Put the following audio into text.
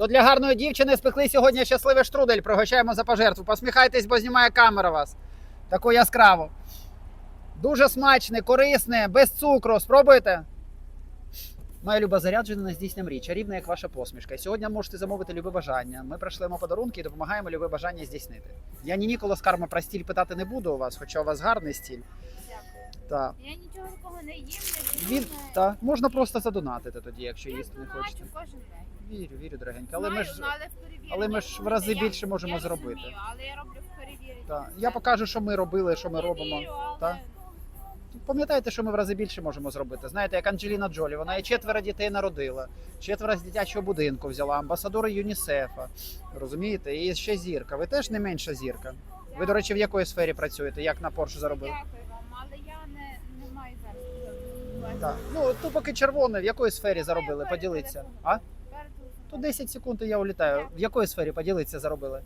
То для гарної дівчини спекли сьогодні щасливий штрудель. Пригощаємо за пожертву. Посміхайтесь, бо знімає камера вас. Таку яскраву. Дуже смачне, корисне, без цукру. Спробуйте. Моя люба заряджена на здійсням річ, рівна як ваша посмішка. І сьогодні можете замовити любе бажання. Ми прийшлемо подарунки і допомагаємо любе бажання здійснити. Я ні ніколи з карма про стіль питати не буду у вас, хоча у вас гарний стіль. Так. Я нічого такого не їм, не п'ю, Він, не- та, можна просто задонатити тоді, якщо Я їсти не доначу хочете. кожен день. Вірю, вірю, дорогенька. Але ми Знаю, ж ну, але в але ми ж в рази Я- більше можемо я зробити. розумію, але я роблю в та, я покажу, що ми робили, що ми Я робимо. вірю, але та. Пам'ятаєте, що ми в рази більше можемо зробити? Знаєте, як Анджеліна Джолі, вона і четверо дітей народила, четверо з дитячого будинку взяла, амбасадори ЮНІСЕФа. Розумієте? І ще зірка. Ви теж не менша зірка. Ви, до речі, в якої сфері працюєте? Як на Порш заробили? Дякую я не, не зараз. Так. Ну, то поки червоне, в якої сфері заробили? поділиться. Поділіться. А? То 10 секунд і я улітаю. В якої сфері поділиться, заробили?